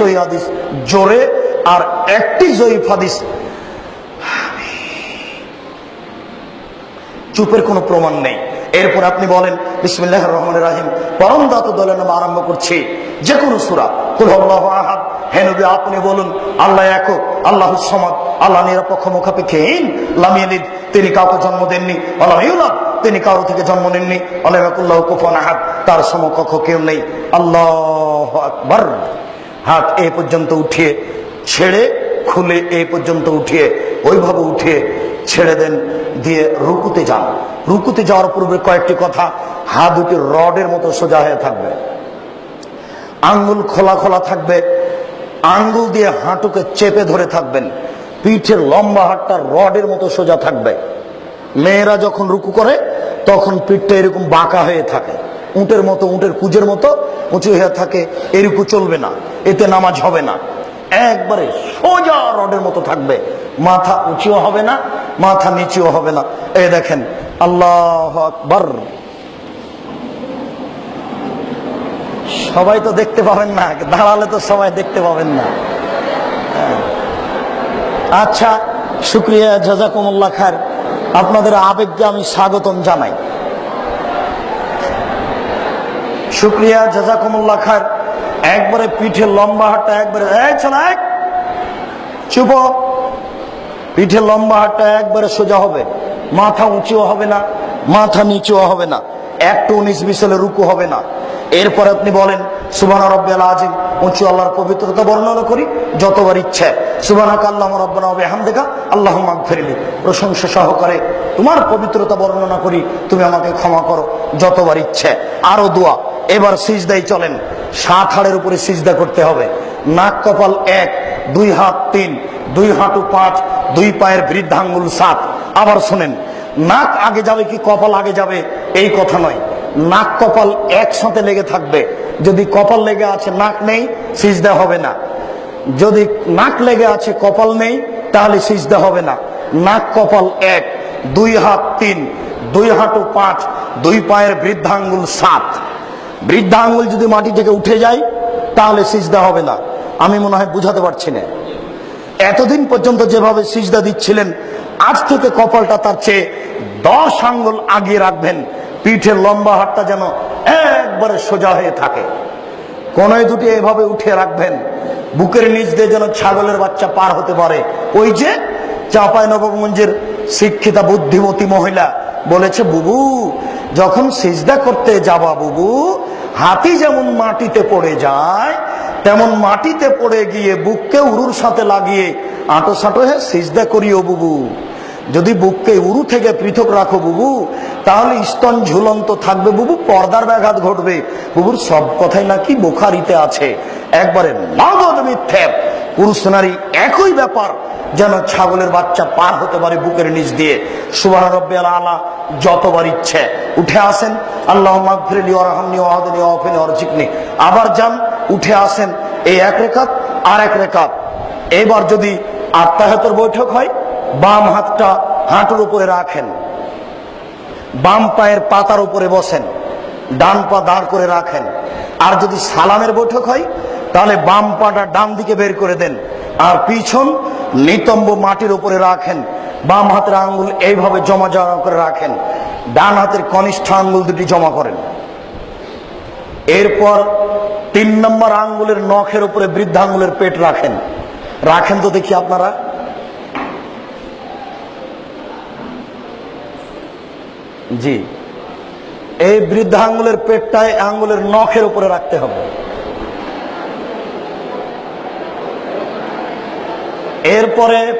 সহি হাদিস জোরে আর একটি জয়ীফ হাদিস। চুপের কোনো প্রমাণ নেই। এরপর আপনি বলেন বিসমিল্লাহ রহমান রাহিম, পরম দাত দলের নাম আরম্ভ করছি। যে কোনো সুরা, কুল আল্লাহ আহাদ। হে আপনি বলুন, আল্লাহ একক আল্লাহ সমাদ, আল্লাহ নিরপেক্ষ, মুখাপেক্ষীহীন লামিয়ালিদ তিনি কাউকে জন্ম দেননি আল্লাহ তিনি কারও থেকে জন্ম নেননি আল্লাহ একুল্লাহ কুফন আহাদ, তার সমকক্ষ কেউ নেই। আল্লাহ আকবর। হাত এ পর্যন্ত উঠিয়ে ছেড়ে, খুলে এ পর্যন্ত উঠিয়ে, ওইভাবে উঠিয়ে ছেড়ে দেন, দিয়ে রুকুতে যান। রুকুতে যাওয়ার পূর্বে কয়েকটি কথা, হাত দুটি রডের মতো সোজা হয়ে থাকবে। আঙ্গুল খোলা খোলা থাকবে। আঙ্গুল দিয়ে হাঁটুকে চেপে ধরে থাকবেন। পিঠের লম্বা হাতটা রডের মতো সোজা থাকবে। মেয়েরা যখন রুকু করে, তখন পিঠটা এরকম বাঁকা হয়ে থাকে। উঁটের মতো, উঁটের কুজের মতো উঁচু হয়ে থাকে। এরকম চলবে না। এতে নামাজ হবে না। একবারে সোজা রডের মতো থাকবে। মাথা উঁচুও হবে না, মাথা নিচুও হবে না। এই দেখেন, আল্লাহ আকবর। সবাই তো দেখতে পাবেন না, দাঁড়ালে তো সবাই দেখতে পাবেন না। হ্যাঁ। আচ্ছা শুক্রিয়া, জাজাকুমুল্লাহ খার। আপনাদের আবেগকে আমি স্বাগতম জানাই। শুক্রিয়া, জাজাকুমুল্লাহ খার। একবারে পিঠে লম্বা হাটটা একবারে এক! চুপ। পিঠে লম্বা হাটটা একবারে সোজা হবে মাথা উঁচুও হবে না, মাথা নিচুও হবে না একটু উনিশ বিশালে রুকু হবে না এরপর আপনি বলেন সুবানা রব্বাল আজিম উঁচু আল্লাহর পবিত্রতা বর্ণনা করি, যতবার ইচ্ছে। আল্লাহ প্রশংসা সহকারে তোমার পবিত্রতা বর্ণনা করি, তুমি আমাকে ক্ষমা করো, যতবার ইচ্ছে। আরও দোয়া, এবার সিজদাই চলেন। সাত হাড়ের উপরে সিজদা করতে হবে। নাক কপাল এক, দুই হাত তিন, দুই হাঁটু পাঁচ, দুই পায়ের বৃদ্ধাঙ্গুল সাত। আবার শোনেন, নাক আগে যাবে কি কপাল আগে যাবে, এই কথা নয়। নাক কপাল একসাথে লেগে থাকবে। যদি কপাল লেগে আছে, নাক নেই, সিজদা হবে না। যদি নাক লেগে আছে, কপাল নেই, তাহলে সিজদা হবে না। নাক কপাল এক, দুই হাত তিন, দুই হাঁটু পাঁচ, দুই পায়ের বৃদ্ধাঙ্গুল সাত। বৃদ্ধা আঙ্গুল যদি মাটি থেকে উঠে যায়, তাহলে সিজদা হবে না। আমি মনে হয় বুঝাতে পারছি না। এতদিন পর্যন্ত যেভাবে সিজদা দিচ্ছিলেন, আজ থেকে কপালটা তার চেয়ে দশ আঙ্গুল আগিয়ে রাখবেন। পিঠের লম্বা হাতটা যেন একবারে সোজা হয়ে থাকে। কোনায় দুটি এভাবে উঠে রাখবেন, বুকের নিচ দিয়ে যেন ছাগলের বাচ্চা পার হতে পারে। ওই যে চাপাই নবগঞ্জের শিক্ষিতা বুদ্ধিমতী মহিলা বলেছে, বুবু, যখন সিজদা করতে যাবা বুবু, হাতি যেমন মাটিতে পড়ে যায়, তেমন মাটিতে পড়ে গিয়ে বুককে উরুর সাথে লাগিয়ে আঁটো সাঁটো হয়ে সিজদা করিও বুবু। যদি বুককে উরু থেকে পৃথক রাখো বুবু, তাহলে স্তন ঝুলন্ত থাকবে বুবু, পর্দার ব্যাঘাত ঘটবে। বুবুর সব কথাই নাকি বোখারিতে আছে। একবারে নগদ মিথ্যে। পুরুষ নারী একই ব্যাপার, যেন ছাগলের বাচ্চা পার হতে পারে বুকের নিচ দিয়ে। সুবাহ রব্বে আলা যতবার ইচ্ছে, উঠে আসেন। আল্লাহ মাগফিরলি ওরহামনি ওয়াহদিনী ওয়াফিনি ওরজিকনি আবার যান, উঠে আসেন। এই এক রেখাত, আর এক রেখাত। এবার যদি আত্মাহতের বৈঠক হয় বাম হাতটা হাঁটুর উপরে রাখেন। বাম পায়ের পাতার উপরে বসেন। ডান পা দাঁড় করে রাখেন। আর যদি সালামের বৈঠক হয়, তাহলে বাম পাটা ডান দিকে বের করে দেন। আর পিছন নিতম্ব মাটির উপরে রাখেন। বাম হাতের আঙ্গুল এইভাবে জমা জমা করে রাখেন। ডান হাতের কনিষ্ঠ আঙ্গুল দুটি জমা করেন। এরপর তিন নম্বর আঙ্গুলের নখের উপরে বৃদ্ধাঙ্গুলের পেট রাখেন। রাখেন তো দেখি আপনারা। জি। এই বৃদ্ধ আঙ্গুলের পেটটায় আঙ্গুলের নখের উপরে রাখতে হবে। এরপরে,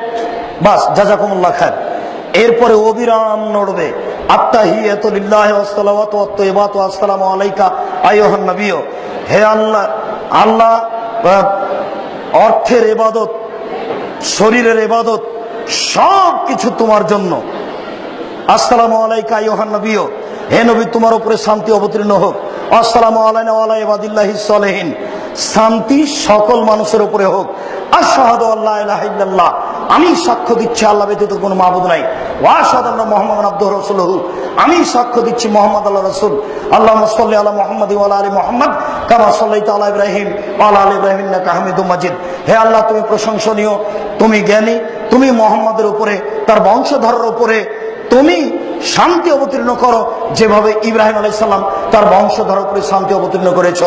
বাস, জাজাকুমুল্লাহ খান এরপরে অবিরাম নড়বে। হে আল্লাহ অর্থের ইবাদত শরীরের ইবাদত সব কিছু তোমার জন্য। আসসালামু আলাইকা ইউহান নবীও হে নবী, তোমার উপরে শান্তি অবতীর্ণ হোক। ইবাদিল্লাহি শান্তি সকল মানুষের উপরে হোক। আশহাদু আল্লা ইলাহা ইল্লাল্লাহ। আমি সাক্ষ্য দিচ্ছি, আল্লাহ ব্যতীত কোনো মাহবুদ নাই। আল্লাহ মোহাম্মদ আমি সাক্ষ্য দিচ্ছি মোহাম্মদ আল্লাহ রসুল। আল্লাহ সাল্লি আল্লাহ মোহাম্মদ মোহাম্মদ, কামা সাল্লাই তালা ইব্রাহিম আল্লাহ আলী ইব্রাহিম মাজিদ। হে আল্লাহ, তুমি প্রশংসনীয়, তুমি জ্ঞানী, তুমি মোহাম্মদের উপরে, তার বংশধরের উপরে তুমি শান্তি অবতীর্ণ করো, যেভাবে ইব্রাহিম আলাইসাল্লাম তার বংশধর উপরে শান্তি অবতীর্ণ করেছ।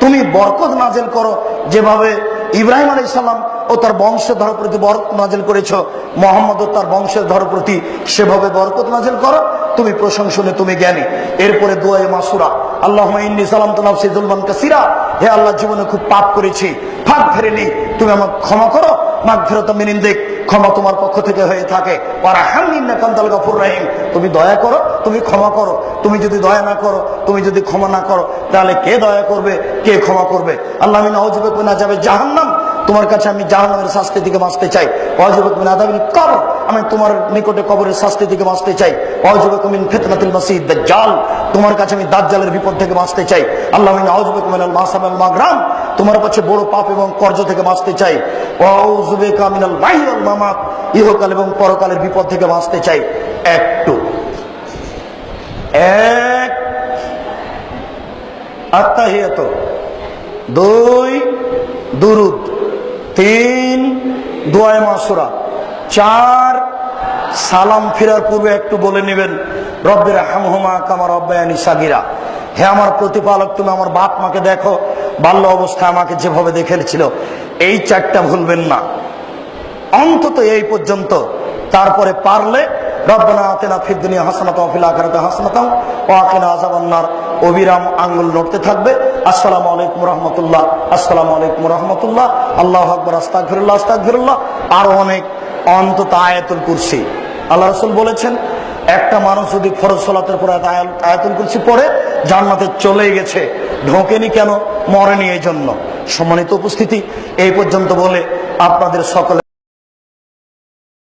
তুমি বরকত নাজেল করো, যেভাবে ইব্রাহিম আলাইসাল্লাম ও তার বংশধর প্রতি বরকত নাজেল করেছ। মোহাম্মদ ও তার বংশধর প্রতি সেভাবে বরকত নাজেল করো। তুমি প্রশংসনে তুমি জ্ঞানী। এরপরে দোয়ে মাসুরা। আল্লাহ ইন্নি সালাম তালাম সিজুলমান কাসিরা। হে আল্লাহ, জীবনে খুব পাপ করেছি। ফাঁক ফেরেনি। তুমি আমার ক্ষমা করো। মাঘ ফেরত মিনিন দেখ ক্ষমা তোমার পক্ষ থেকে হয়ে থাকে। তুমি দয়া করো, তুমি ক্ষমা করো। তুমি যদি দয়া না করো, তুমি যদি ক্ষমা না করো, তাহলে কে দয়া করবে, কে ক্ষমা করবে? আল্লাহ আমি না যাবে জাহান্নাম। তোমার কাছে আমি জাহান্নামের শাস্তি থেকে বাঁচতে চাই। অজবেক মিন আদাবিল কবর। আমি তোমার নিকটে কবরের শাস্তি থেকে বাঁচতে চাই। অজবেক মিন ফিতনাতুল মাসিহ দাজ্জাল, তোমার কাছে আমি দাজ্জালের বিপদ থেকে বাঁচতে চাই। আল্লাহ মাগরাম, তোমার কাছে বড় পাপ এবং থেকে বাঁচতে চাই। ইহকাল এবং পরকালের বিপদ থেকে বাঁচতে চাই। একটু। এক। আত্মাহিয়াত। দুই। দুরুদ। তিন। দোয়ায় মাসুরা। চার। সালাম ফেরার পূর্বে একটু বলে নেবেন রব্বের হামহুমা কামার রব্বায়ানি সাগিরা। হে আমার প্রতিপালক, তুমি আমার বাপ মাকে দেখো, বাল্য অবস্থায় আমাকে যেভাবে দেখেছিল এই চারটা ভুলবেন না। অন্তত এই পর্যন্ত, তারপরে পারলে, রব্বানা আতেনা ফিদ দুনিয়া হাসানাত ফিল আখিরাতি হাসানাত ওয়া কিনা অবিরাম আঙ্গুল নড়তে থাকবে। আসসালামু আলাইকুম রহমতুল্লাহ, আসসালামু আলাইকুম রহমতুল্লাহ, আল্লাহ আকবর, আস্তাগফিরুল্লাহ আস্তাগফিরুল্লাহ। আরও অনেক অন্তত আয়াতুল কুরসি। আল্লাহ রসুল বলেছেন, একটা মানুষ যদি ফরজ সলাতের পর আয়তন করছি পরে জান্নাতে চলে গেছে। ঢোকেনি কেন? মরেনি এই জন্য সম্মানিত উপস্থিতি, এই পর্যন্ত বলে আপনাদের সকলে